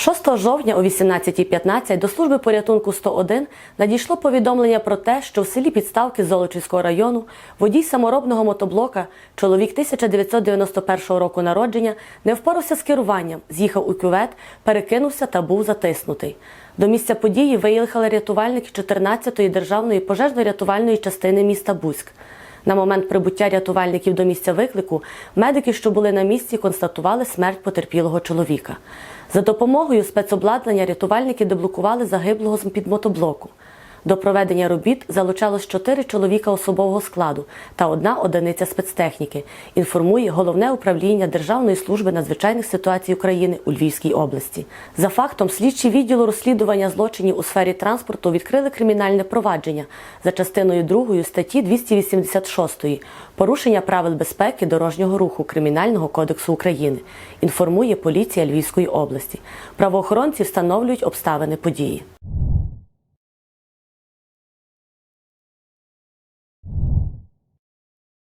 6 жовтня о 18.15 до служби порятунку 101 надійшло повідомлення про те, що в селі Підставки Золочівського району водій саморобного мотоблока, чоловік 1991 року народження, не впорався з керуванням, з'їхав у кювет, перекинувся та був затиснутий. До місця події виїхали рятувальники 14-ї державної пожежно-рятувальної частини міста Буськ. На момент прибуття рятувальників до місця виклику медики, що були на місці, констатували смерть потерпілого чоловіка. За допомогою спецобладнання рятувальники деблокували загиблого з під мотоблоку. До проведення робіт залучалось чотири чоловіка особового складу та одна одиниця спецтехніки. Інформує головне управління Державної служби надзвичайних ситуацій України у Львівській області. За фактом, слідчі відділу розслідування злочинів у сфері транспорту відкрили кримінальне провадження за частиною 2 статті 286 порушення правил безпеки дорожнього руху Кримінального кодексу України. Інформує поліція Львівської області. Правоохоронці встановлюють обставини події.